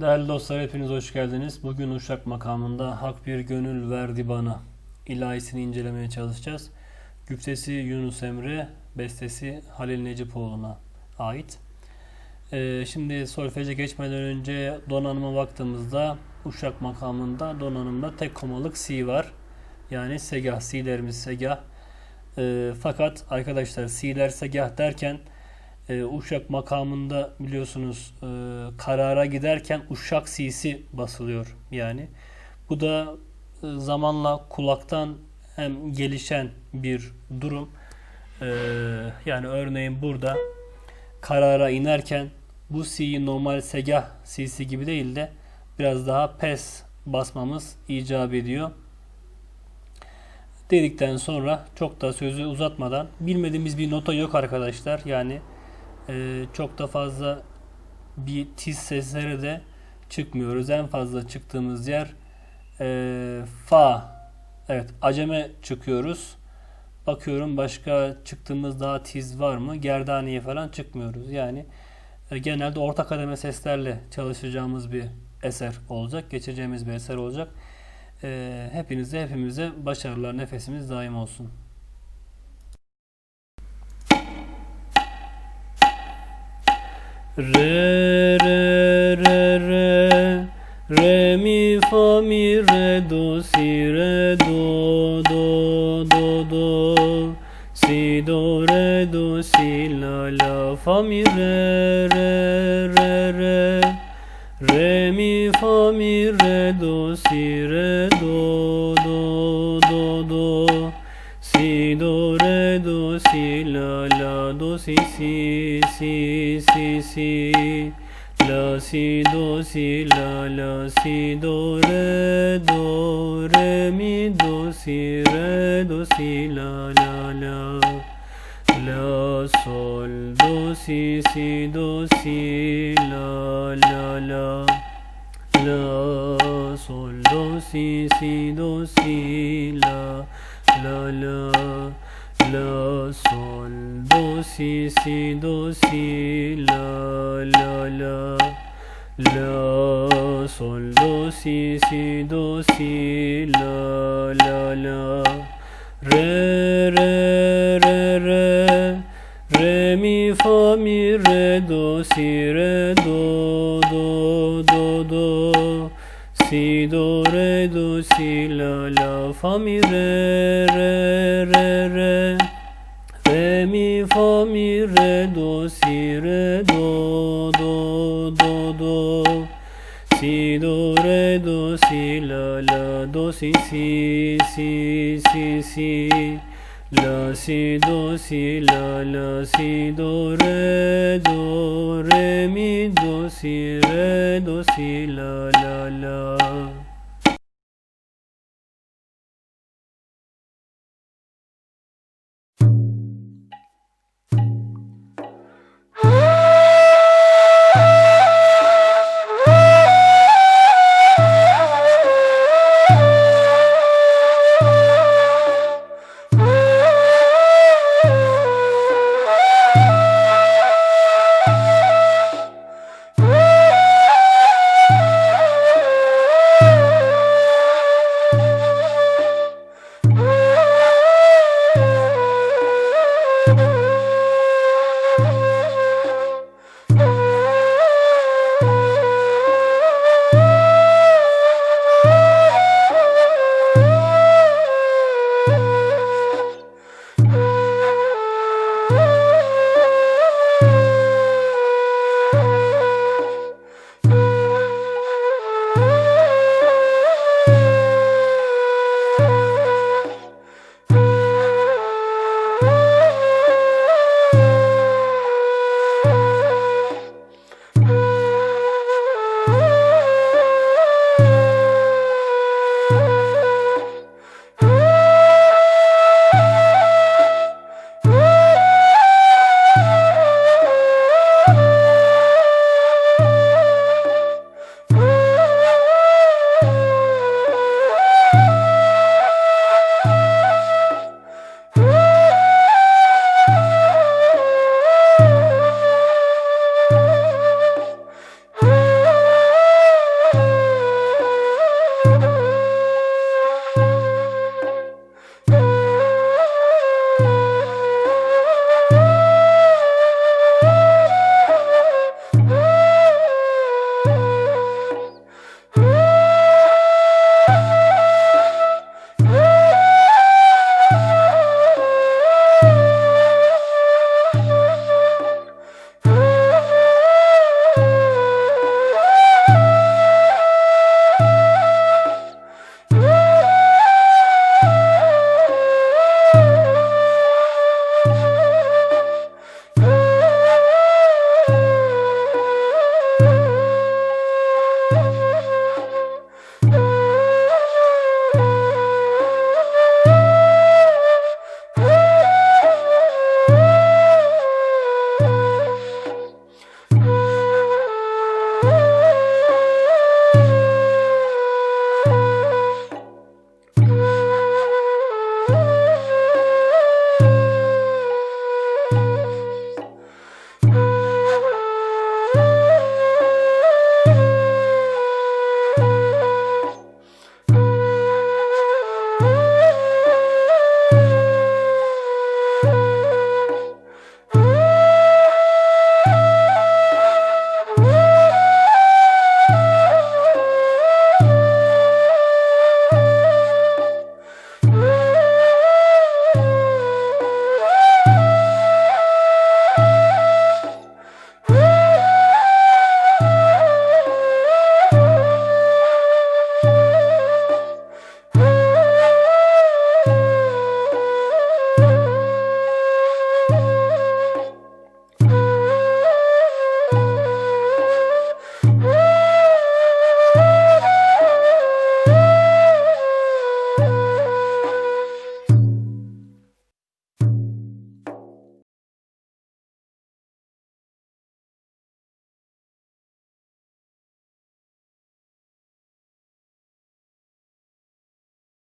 Değerli dostlar hepiniz hoş geldiniz. Bugün Uşak makamında Hak bir gönül verdi bana ilahisini incelemeye çalışacağız. Güftesi Yunus Emre, bestesi Halil Necipoğlu'na ait. Ee, şimdi solfeje geçmeden önce donanıma baktığımızda Uşak makamında donanımda tek komalık Si var. Yani segah, Si'lerimiz segah. Ee, fakat arkadaşlar Si'ler segah derken e, Uşak makamında biliyorsunuz e, karara giderken Uşak sisi basılıyor yani. Bu da e, zamanla kulaktan hem gelişen bir durum. E, yani örneğin burada karara inerken bu si'yi normal segah sisi gibi değil de biraz daha pes basmamız icap ediyor. Dedikten sonra çok da sözü uzatmadan bilmediğimiz bir nota yok arkadaşlar. Yani ee, çok da fazla bir tiz seslere de çıkmıyoruz. En fazla çıktığımız yer e, fa. Evet, aceme çıkıyoruz. Bakıyorum başka çıktığımız daha tiz var mı? Gerdaniye falan çıkmıyoruz. Yani e, genelde orta kademe seslerle çalışacağımız bir eser olacak. Geçeceğimiz bir eser olacak. E, hepinize hepimize başarılar. Nefesimiz daim olsun. Re re re re. Re mi fa mi re do si re do do do do. Si do re do si la la fa mi re re re re. Re mi fa mi re do si re do do do do. Si do re do si la la do si si si si la si do si la la si do re do re mi do si re do si la la la. La sol do si si do si la la la. La sol do si si do si la la la. La sol do si si do si la la la la sol do si si do si la la la re re re re re mi fa mi re do si re do do do do si do re do si la la fa mi re re re re re mi fa mi re do si re do do do do. Si do re do si la la do si si si si si. La si do si la la si do re do. Re mi do si re do si la la la